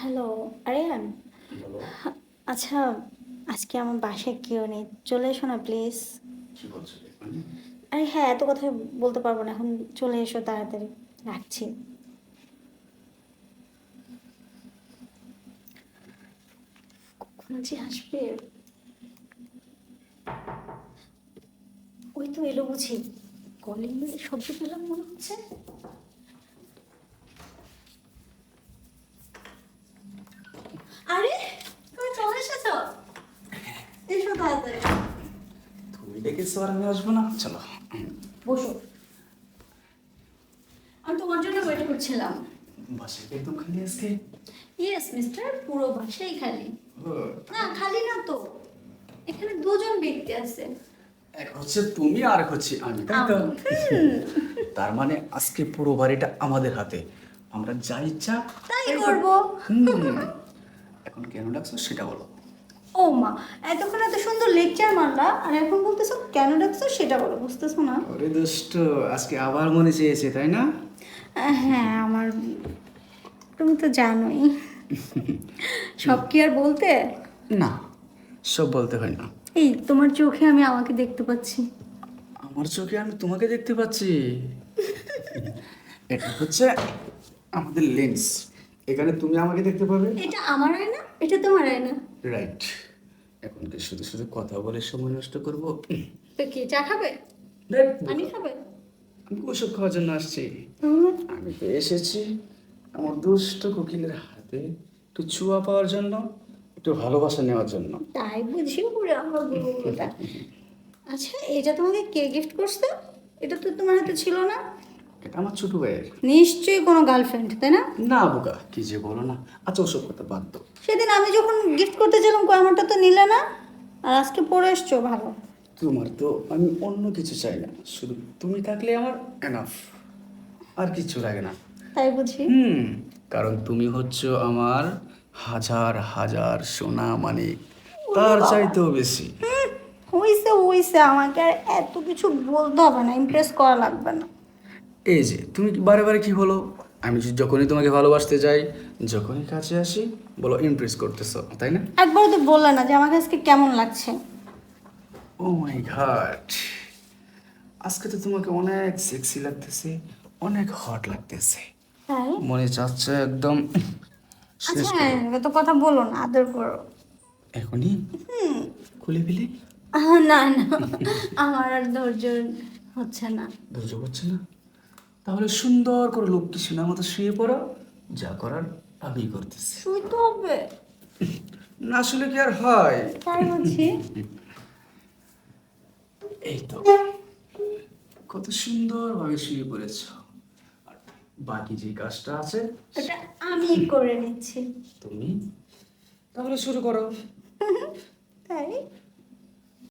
Hello Aryan আচ্ছা আজকে আমার বাসায় কেউ নেই। চলে এসো না প্লিজ মানে? আরে হ্যাঁ এত কথা বলতে পারব না এখন চলে এসো তাড়াতাড়ি। রাখছি। কখন যে আসবে? ওই তো এলো বুঝি। কলিং বেলের শব্দ পেলাম মনে হচ্ছে। আরে তুমি চলে এসেছ? এসো তাড়াতাড়ি। তুমি ডেকেছো আর আমি আসব না। চলো। বসো। আমি তোমার জন্য ওয়েট করছিলাম। কি একদম খালি আজকে? ইয়েস মিস্টার পুরো বাসাই খালি। না খালি না তো। এখানে দুজন ব্যক্তি আছে। এক হচ্ছে তুমি আর হচ্ছে আমি তাই তো? তার মানে আজকে পুরো বাড়িটা আমাদের হাতে। আমরা যা ইচ্ছা তাই করব। এখন কেন ডাকছো সেটা বলো। ও মা এতক্ষণ এত সুন্দর লেকচার মারলা আর এখন বলতেছো কেন ডাকছো সেটা বলো বুঝতেছো না? ওরে দোষ্ট আজকে আবার মনে চেয়েছে তাই না? হ্যাঁ আমার তুমি তো জানোই। সব কি আর বলতে? না সব বলতে হয় না। এই তোমার চোখে আমি আমাকে দেখতে পাচ্ছি। আমার চোখে আমি তোমাকে দেখতে পাচ্ছি। এটা হচ্ছে আমাদের লেন্স। এখানে তুমি আমাকে দেখতে পাবে? এটা আমার আয়না? এটা তোমার আয়না। রাইট এখন কি শুধু শুধু কথা বলে সময় নষ্ট করব? তো কি চা খাবে? পানি খাবে। আমি ওষুধ খাওয়ার জন্য আসছি। আমি তো এসেছি। আমার দুষ্ট কোকিলের হাতে একটু ছুয়া পাওয়ার জন্য একটু ভালোবাসা নেওয়ার জন্য। তাই বুঝি পুরো আমার আচ্ছা এটা তোমাকে কে গিফট করছে? এটা তো তোমার হাতে ছিল না। এটা আমার ছোট ভাইয়ের। নিশ্চয়ই কোনো গার্লফ্রেন্ড তাই না? না বোকা কি যে বলো না। আচ্ছা ওসব কথা বাদ দাও। সেদিন আমি যখন গিফট করতে চাইলাম কই আমারটা তো নিলে না? আর আজকে পরে এসছো ভালো। তোমার তো আমি অন্য কিছু চাই না। শুধু তুমি থাকলে আমার এনাফ আর কিছু লাগে না। তাই বুঝি। হুম কারণ তুমি হচ্ছে আমার হাজার হাজার সোনা মানে তার চাইতেও বেশি। হইছে হইছে। আমাকে আর এত কিছু বলতে হবে না ইমপ্রেস করা লাগবে না। এই যে তুমি বারে বারে কী বলো? আমি যখনই তোমাকে ভালোবাসতে যাই যখনই কাছে আসি বলো ইমপ্রেস করতেছ তাই না? একবার তো বললে না যে আমাকে আজকে কেমন লাগছে। ও মাই গড আজকে তো তোমাকে অনেক সেক্সি লাগতেছে অনেক হট লাগতেছে। মনে চাচ্ছে একদম আচ্ছা এত কথা বলো না আদর করো। এখনই? খুলে ফেলে? না না আমার আর ধৈর্য হচ্ছে না। ধৈর্য হচ্ছে না? তাহলে সুন্দর করে লক্ষ্মী সোনার মতো শুয়ে পড়ো। যা করার আমি করতেছি। শুইতে হবে। না শুলে কি আর হয়? তাই বলছি। এই তো। কত সুন্দর ভাবে শুয়ে পড়েছ। বাকি যে কাজটা আছে এটা আমি করে নিচ্ছি। তুমি তাহলে শুরু করো। তাই?